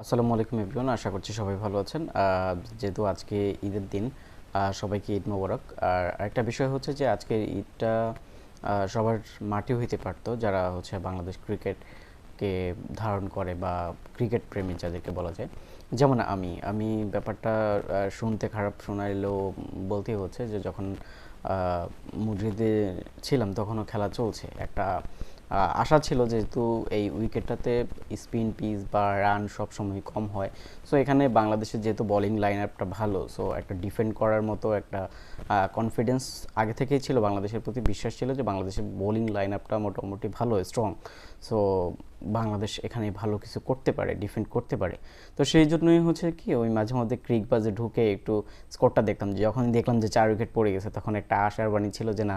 আসসালামু আলাইকুম এভরিওয়ান, আশা করছি সবাই ভালো আছেন। যেহেতু আজকে ঈদের দিন সবাইকে ঈদ মোবারক। আর আরেকটা বিষয় হচ্ছে যে আজকের ঈদটা সবার মাটি হইতে পারতো, যারা হচ্ছে বাংলাদেশ ক্রিকেটকে ধারণ করে বা ক্রিকেট প্রেমী যাদেরকে বলা যায়। যেমন আমি আমি ব্যাপারটা শুনতে খারাপ শোনাইলেও বলতেই হচ্ছে যে যখন মুদ্রিদে ছিলাম তখনও খেলা চলছে। একটা আশা ছিল যেহেতু এই উইকেটটাতে স্পিন পিস বা রান সবসময় কম হয়। সো এখানে বাংলাদেশের যেহেতু বোলিং লাইন আপটা ভালো সো একটা ডিফেন্ড করার মতো একটা কনফিডেন্স আগে থেকেই ছিল। বাংলাদেশের প্রতি বিশ্বাস ছিল যে বাংলাদেশের বোলিং লাইন আপটা মোটামুটি ভালো স্ট্রং সো বাংলাদেশ এখানে ভালো কিছু করতে পারে ডিফেন্ড করতে পারে। তো সেই জন্যই হচ্ছে কি, ওই মাঝে মধ্যে ক্রিক বাজে ঢুকে একটু স্কোরটা দেখতাম। যখন দেখলাম যে চার উইকেট পড়ে গেছে, তখন একটা আশার বাণী ছিল যে না,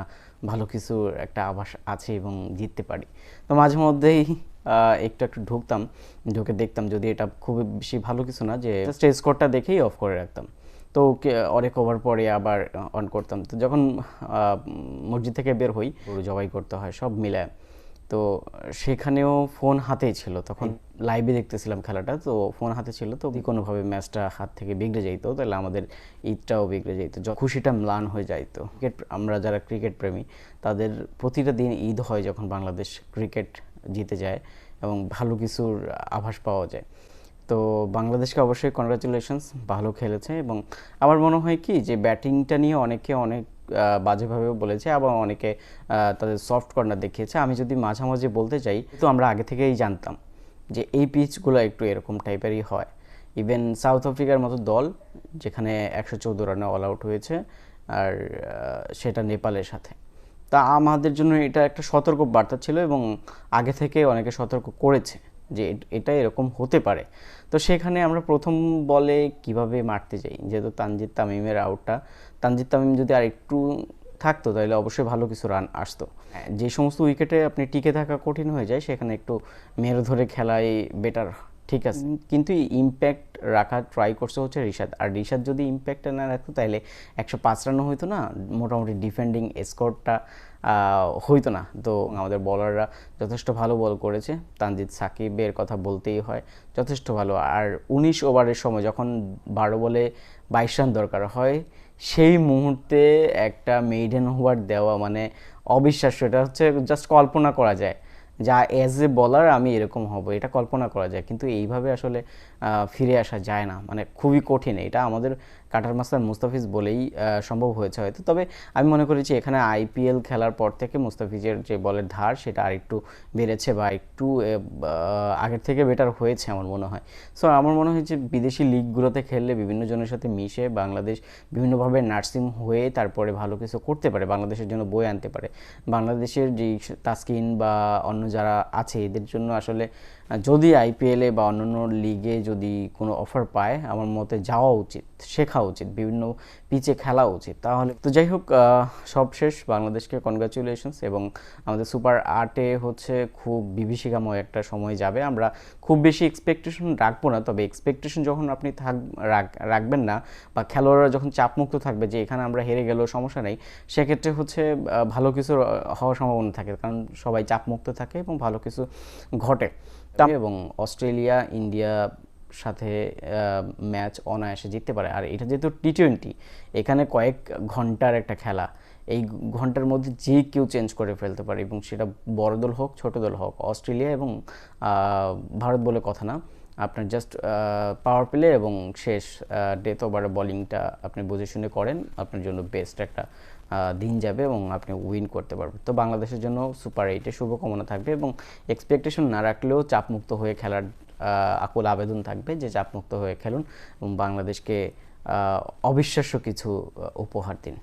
ভালো কিছু একটা আভাস আছে এবং জিততে পারি। তো মাঝে মধ্যেই একটু একটু ঢুকতাম, ঢুকে দেখতাম যদি এটা খুব বেশি ভালো কিছু না, যে স্টেজ স্কোরটা দেখেই অফ করে রাখতাম। তো অনেক ওভার পরে আবার অন করতাম। তো যখন মসজিদ থেকে বের হই জবাই করতে হয়, সব মিলে তো সেখানেও ফোন হাতেই ছিল। তখন লাইভে দেখতেছিলাম খেলাটা, তো ফোন হাতে ছিল তো কোনোভাবে ম্যাচটা হাত থেকে বিগড়ে যাইতো, তাহলে আমাদের ঈদটাও বিগড়ে যাইতো। খুশিটা ম্লান হয়ে যাইতো। ক্রিকেট আমরা যারা ক্রিকেট প্রেমী, তাদের প্রতিটা দিন ঈদ হয় যখন বাংলাদেশ ক্রিকেট জিতে যায় এবং ভালো কিছুর আভাস পাওয়া যায়। তো বাংলাদেশকে অবশ্যই কনগ্রাচুলেশনস ভালো খেলেছে এবং আমার মনে হয় কি যে ব্যাটিংটা নিয়ে অনেকে অনেক বাজেভাবেও বলেছে আবার অনেকে তাদের সফট কর্নার দেখিয়েছে। আমি যদি মাঝামাঝি বলতে চাই, তো আমরা আগে থেকেই জানতাম যে এই পিচগুলো একটু এরকম টাইপেরই হয়। ইভেন সাউথ আফ্রিকার মতো দল, যেখানে একশো চৌদ্দ রানে অল আউট হয়েছে, আর সেটা নেপালের সাথে। তা আমাদের জন্য এটা একটা সতর্ক বার্তা ছিল এবং আগে থেকে অনেকে সতর্ক করেছে। যে এট- এরকম হতে পারে। তো সেখানে আমরা প্রথম বলে কীভাবে মারতে যাই? যেহেতু তানজিদ তামিমের আউটটা তানজিদ তামিম যদি আর একটু থাকতো তাহলে অবশ্যই ভালো কিছু রান আসতো। হ্যাঁ, যে সমস্ত উইকেটে আপনি টিকে থাকা কঠিন হয়ে যায় সেখানে একটু মেরে ধরে খেলাই বেটার ঠিক আছে। কিন্তু ইম্প্যাক্ট রাখার ট্রাই করছে হচ্ছে রিশাদ। আর রিশাদ যদি ইম্প্যাক্টটা না রাখতো, তাহলে একশো পাঁচ রানও হইতো না, মোটামুটি ডিফেন্ডিং স্কোরটা হইতো না। তো আমাদের বলাররা যথেষ্ট ভালো বল করেছে। তানজিদ সাকিবের কথা বলতেই হয়, যথেষ্ট ভালো। আর উনিশ ওভারের সময় যখন বারো বলে বাইশ রান দরকার হয়, সেই মুহূর্তে একটা মেইডেন ওভার দেওয়া মানে অবিশ্বাস্য। এটা হচ্ছে জাস্ট কল্পনা করা যায়। যা অ্যাজ এ বলার আমি এরকম হব, এটা কল্পনা করা যায়। কিন্তু এইভাবে আসলে ফিরে আসা যায় না। মানে খুবই কঠিন। এটা আমাদের কাটার মাস্টার মুস্তাফিজ বলেই সম্ভব হয়েছে হয়তো। তবে আমি মনে করি যে এখানে আইপিএল খেলার পর থেকে মুস্তাফিজের যে বলের ধার, সেটা আর একটু বেড়েছে বা একটু আগের থেকে বেটার হয়েছে আমার মনে হয়। সো আমার মনে হয় যে বিদেশি লিগগুলোতে খেললে বিভিন্ন জনের সাথে মিশে বাংলাদেশ বিভিন্নভাবে নার্সিং হয়ে তারপরে ভালো কিছু করতে পারে, বাংলাদেশের জন্য বই আনতে পারে। বাংলাদেশের যে তাসকিন বা অন্য যারা আছে, এদের জন্য আসলে যদি আইপিএলে বা অন্যান্য লিগে যদি কোনো অফার পায়, আমার মতে যাওয়া উচিত, শেখা উচিত বিভিন্ন পিচে খেলা উচিত। তাহলে তো যাই হোক আহ, সব শেষ বাংলাদেশকে কনগ্রাচুলেশনস এবং আমাদের সুপার আটে হচ্ছে খুব বিভীষিকাময় একটা সময় যাবে। আমরা খুব বেশি এক্সপেকটেশন রাখব না তবে এক্সপেকটেশন যখন আপনি থাক রাখবেন না বা খেলোয়াড়রা যখন চাপমুক্ত থাকবে যে এখানে আমরা হেরে গেলেও সমস্যা নেই সেক্ষেত্রে হচ্ছে ভালো কিছু হওয়ার সম্ভাবনা থাকে। কারণ সবাই চাপমুক্ত থাকে এবং ভালো কিছু ঘটে। এবং অস্ট্রেলিয়া ইন্ডিয়া সাথে ম্যাচ অনায়াসে জিততে পারে। আর এটা যেহেতু টি টোয়েন্টি এখানে কয়েক ঘণ্টার একটা খেলা। এই ঘণ্টার মধ্যে যে কেউ চেঞ্জ করে ফেলতে পারে, এবং সেটা বড় দল হোক, ছোট দল হোক, অস্ট্রেলিয়া এবং ভারত বলে কথা না। আপনার জাস্ট পাওয়ার প্লে এবং শেষ ডেথ ওভারে বলিংটা আপনি বুঝে শুনে করেন। আপনার জন্য বেস্ট একটা দিন যাবে এবং আপনি উইন করতে পারবেন। তো বাংলাদেশের জন্য সুপার এইটে শুভকামনা থাকবে এবং এক্সপেকটেশন না রাখলেও চাপমুক্ত হয়ে খেলার আকুল আবেদন থাকবে যে চাপমুক্ত হয়ে খেলুন এবং বাংলাদেশকে অবিশ্বাস্য কিছু উপহার দিন।